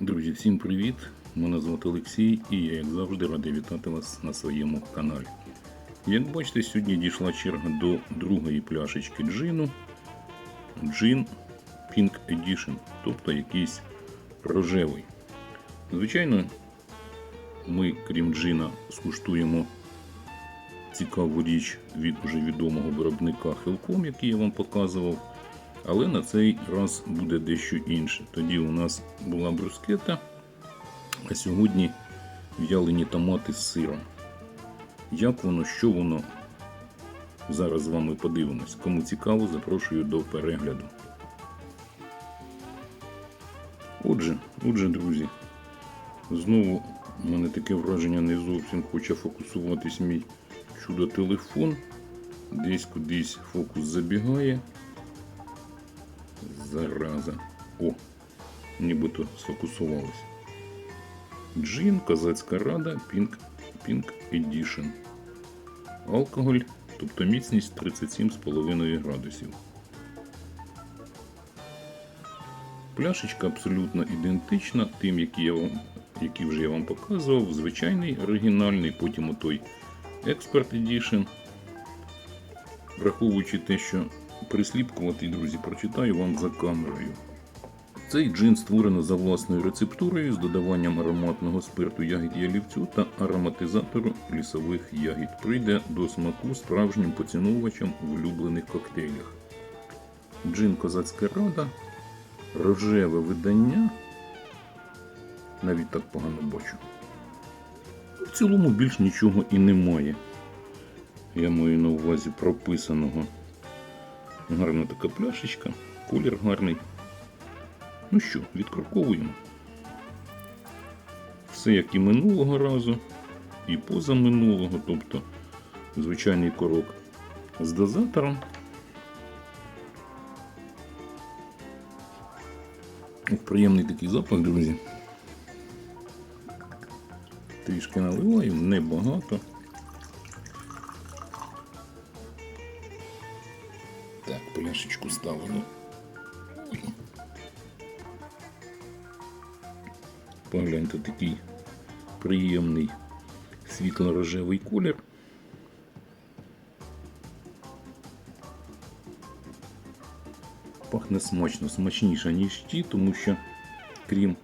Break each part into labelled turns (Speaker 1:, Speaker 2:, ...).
Speaker 1: Друзі, всім привіт! Мене звати Олексій і я, як завжди, радий вітати вас на своєму каналі. Як бачите, сьогодні дійшла черга до другої пляшечки джину. Джин Pink Edition, тобто якийсь рожевий. Звичайно, ми, крім джина, скуштуємо цікаву річ від уже відомого виробника Hellcom, який я вам показував. Але на цей раз буде дещо інше. Тоді у нас була брускета, а сьогодні в'ялені томати з сиром. Як воно, що воно? Зараз з вами подивимось. Кому цікаво, запрошую до перегляду. Отже, отже, друзі, знову у мене таке враження не зовсім хоче фокусуватись мій чудо-телефон. Десь кудись фокус забігає. Зараза. О, нібито сфокусувалось. Джин, Козацька рада, Pink, Pink Edition. Алкоголь, тобто міцність 37,5 градусів. Пляшечка абсолютно ідентична тим, які, я вам, які вже я вам показував. Звичайний оригінальний, потім отой Expert Edition. Враховуючи те, що присліпкувати, друзі, прочитаю вам за камерою. Цей джин створено за власною рецептурою з додаванням ароматного спирту ягід ялівцю та ароматизатору лісових ягід. Прийде до смаку справжнім поціновувачам в улюблених коктейлях. Джин Козацька рада, рожеве видання. Навіть так погано бачу. Цілому більш нічого і немає. Я маю на увазі прописаного. Гарна така пляшечка, колір гарний. Ну що, відкроковуємо. Все як і минулого разу, і позаминулого, тобто звичайний корок з дозатором. Приємний такий запах, друзі. Трішки наливаю, небагато. Так, пляшечку ставимо. Погляньте такий приємний світло-рожевий колір. Пахне смачно, смачніше, ніж ті, тому що, крім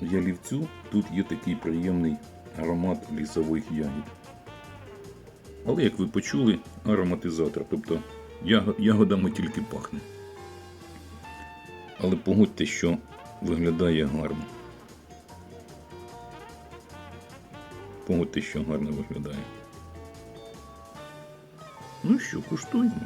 Speaker 1: ялівцю, тут є такий приємний аромат лісових ягід. Але, як ви почули, ароматизатор, тобто ягодами тільки пахне. Але погодьте, що виглядає гарно. Погодьте, що гарно виглядає. Ну що, куштуємо.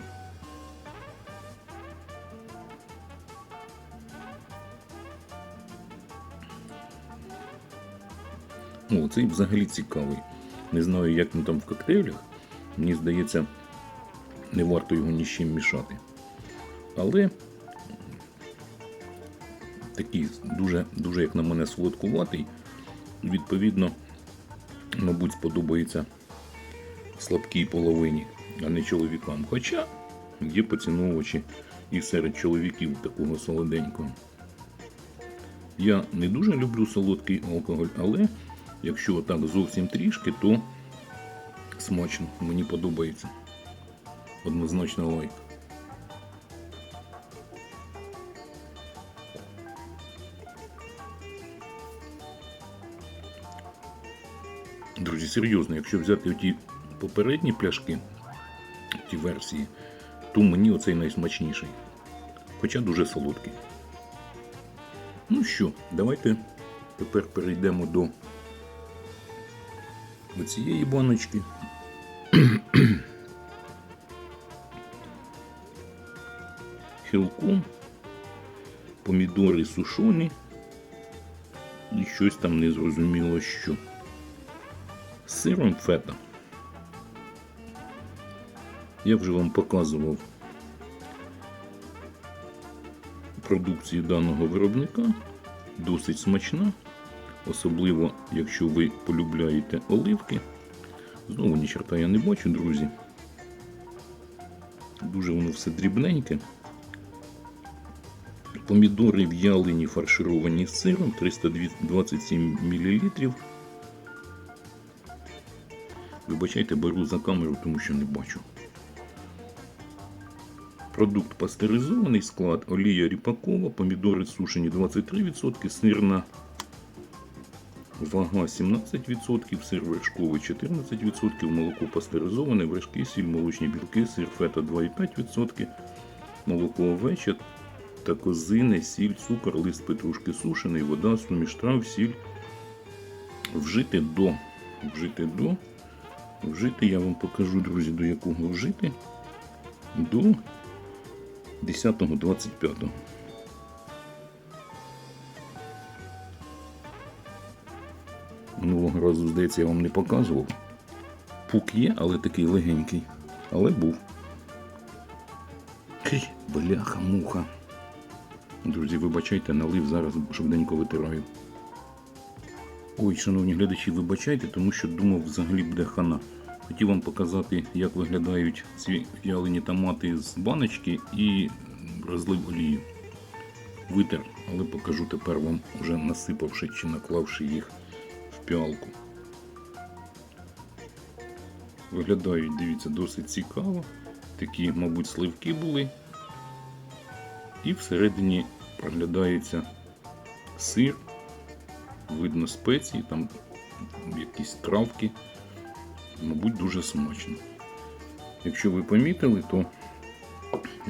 Speaker 1: О, цей взагалі цікавий. Не знаю, як він там в коктейлях. Мені здається, не варто його ні з чим мішати. Але такий дуже, дуже, як на мене, солодкуватий. Відповідно, мабуть, сподобається слабкій половині, а не чоловікам. Хоча є поціновувачі і серед чоловіків такого солоденького. Я не дуже люблю солодкий алкоголь, але якщо так зовсім трішки, то смачно, мені подобається. Однозначно лайк. Друзі, серйозно, якщо взяти ті попередні пляшки, ті версії, то мені оцей найсмачніший. Хоча дуже солодкий. Ну що, давайте тепер перейдемо до цієї баночки. Хілком, помідори сушоні і щось там незрозуміло що. З сиром фета. Я вже вам показував продукцію даного виробника. Досить смачна, особливо якщо ви полюбляєте оливки. Знову ні черта я не бачу, друзі. Дуже воно все дрібненьке. Помідори в'ялені, фаршировані з сиром 327 мл. Вибачайте, беру за камеру, тому що не бачу. Продукт пастеризований, склад олія ріпакова, помідори сушені 23%, сирна вага 17%, сир вершковий 14%, молоко пастеризоване, вершки, сіль, молочні білки, сир фета 2,5%, молоко овече та козине, сіль, цукор, лист петрушки сушений, вода, суміш трав, сіль. Вжити до. Вжити до. Вжити я вам покажу, друзі, до якого вжити. До 10.25. разу, здається, я вам не показував. Пук є, але такий легенький. Але був. Кий, бляха, муха. Друзі, вибачайте, налив зараз швиденько витираю. Ой, шановні глядачі, вибачайте, тому що думав, взагалі буде хана. Хотів вам показати, як виглядають ці в'ялені томати з баночки і розлив олію. Витер, але покажу тепер вам, вже насипавши чи наклавши їх піалку. Виглядають, дивіться, досить цікаво. Такі, мабуть, сливки були. І всередині проглядається сир, видно спеції, там якісь травки. Мабуть, дуже смачно. Якщо ви помітили, то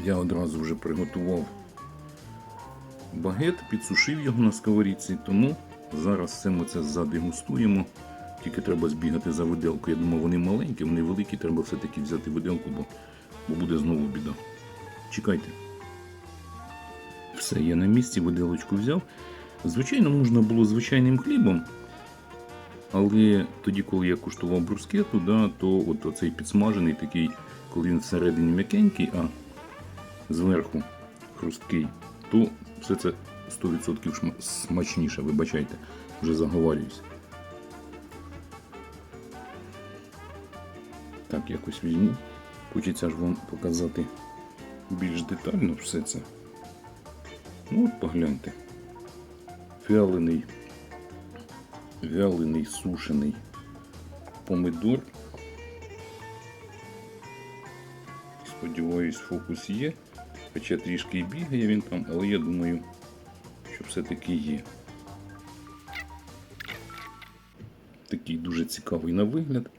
Speaker 1: я одразу вже приготував багет, підсушив його на сковорідці, тому зараз все ми це задегустуємо. Тільки треба збігати за виделкою. Я думаю, вони маленькі, вони великі, треба все-таки взяти виделку, бо, бо буде знову біда. Чекайте. Все, я на місці виделочку взяв. Звичайно, можна було звичайним хлібом. Але тоді, коли я куштував брускету, да, то от оцей підсмажений такий, коли він всередині м'якенький, а зверху хрусткий, то все це 100% шма- смачніше, вибачайте, вже заговарююсь. Так, якось візьму. Хочеться ж вам показати більш детально все це. Ну от погляньте. Вялений, вялений сушений помидор. Сподіваюсь, фокус є. Хоча трішки і бігає він там, але я думаю, все-таки є. Такий дуже цікавий на вигляд.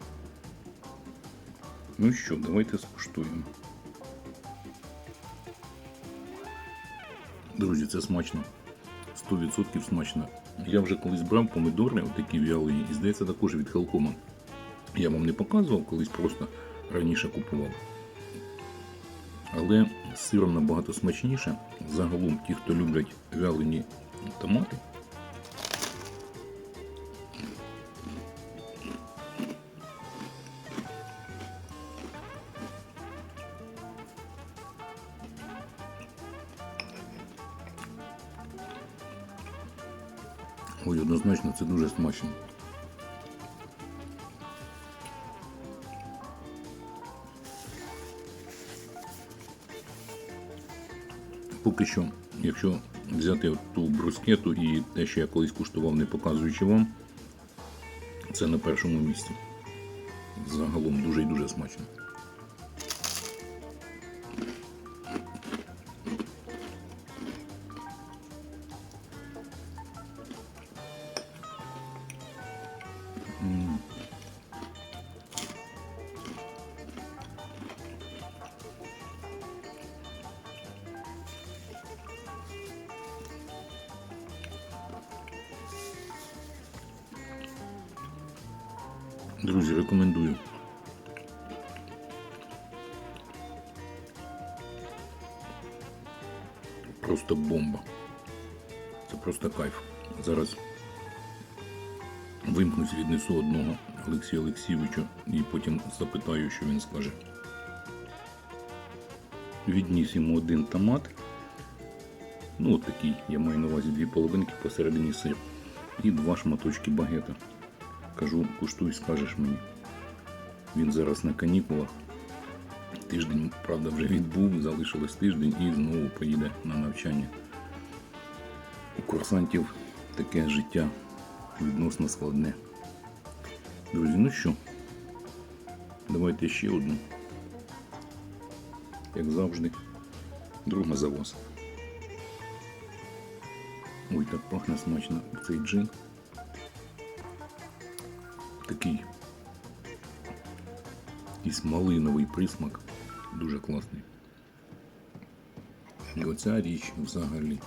Speaker 1: Ну що, давайте скуштуємо. Друзі, це смачно. 100% смачно. Я вже колись брав помидори, отакі вялені, і здається, також від Хелкома. Я вам не показував, колись просто раніше купував. Але сиром набагато смачніше. Загалом ті, хто люблять вялені томати. Ой, однозначно це дуже смачно. Поки що, якщо взяти ту брускету і те, що я колись куштував, не показуючи вам, це на першому місці. Загалом дуже і дуже смачно. Друзі, рекомендую. Просто бомба. Це просто кайф. Зараз вимкнусь, віднесу одного Олексію Олексійовичу і потім запитаю, що він скаже. Відніс йому один томат. Ну, от такий, я маю на увазі дві половинки посередині сир. І два шматочки багета. Кажу, куштуй, скажеш мені. Він зараз на канікулах. Тиждень, правда, вже відбув, залишилось тиждень і знову поїде на навчання. У курсантів таке життя відносно складне. Друзі, ну що, давайте ще одну. Як завжди, друга за вас. Ой, так пахне смачно цей джин. Такий якийсь малиновий присмак. Дуже класний. І оця річ взагалі.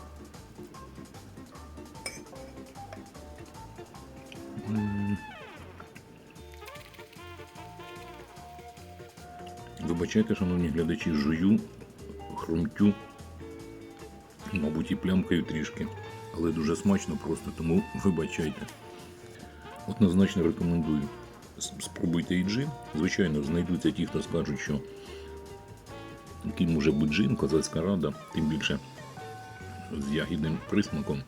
Speaker 1: Вибачайте, шановні глядачі, жую, хрумтю, мабуть, і плямкаю трішки, але дуже смачно просто, тому вибачайте. Однозначно рекомендую. Спробуйте і джин. Звичайно, знайдуться ті, хто скажуть, що який може бути джин, козацька рада, тим більше з ягідним присмаком.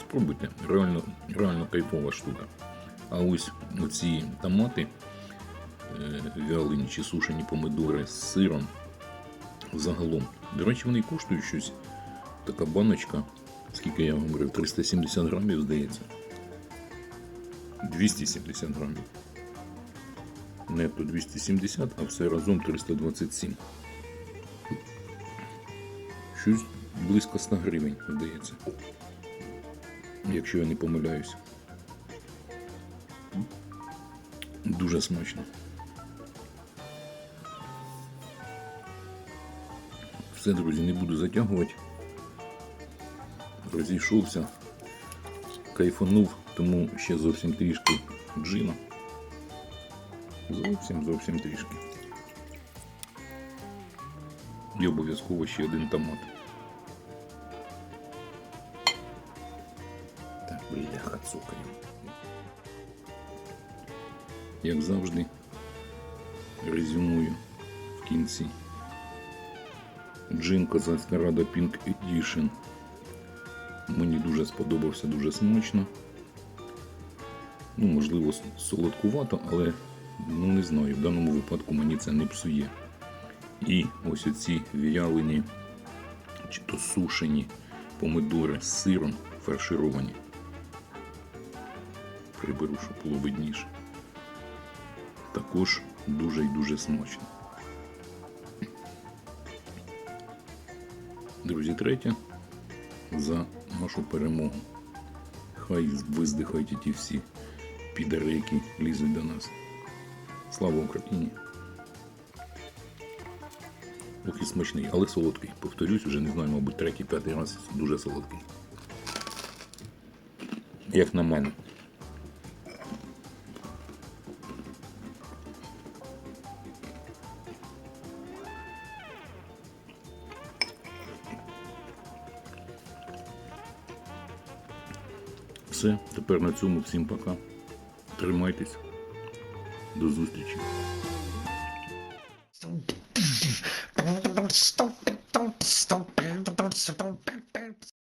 Speaker 1: Спробуйте, реально, реально кайфова штука. А ось оці томати, е, вялені чи сушені помидори з сиром загалом. До речі, вони коштують щось. Така баночка, скільки я говорив, 370 грамів, здається. 270 грамів. Нетто 270, а все разом 327. Щось близько 100 гривень, здається. Якщо я не помиляюсь. Дуже смачно. Все, друзі, не буду затягувати. Розійшовся, кайфанув, тому ще зовсім трішки джина. Зовсім зовсім трішки. І обов'язково ще один томат. Так, бляха, цукаю. Як завжди, резюмую в кінці. Джин Козацька Рада Pink Edition. Мені дуже сподобався, дуже смачно. Ну, можливо, солодкувато, але ну не знаю, в даному випадку мені це не псує. І ось оці в'ялені чи то сушені помидори з сиром фаршировані. Приберу, щоб було видніше. Також дуже і дуже смачно. Друзі, третє за нашу перемогу. Хай виздихають ті всі підари, які лізуть до нас. Слава Україні! І смачний, але солодкий. Повторюсь, вже не знаю, мабуть, третій, п'ятий раз дуже солодкий. Як на мене. Все, тепер на цьому всім пока. Тримайтесь. До зустрічі.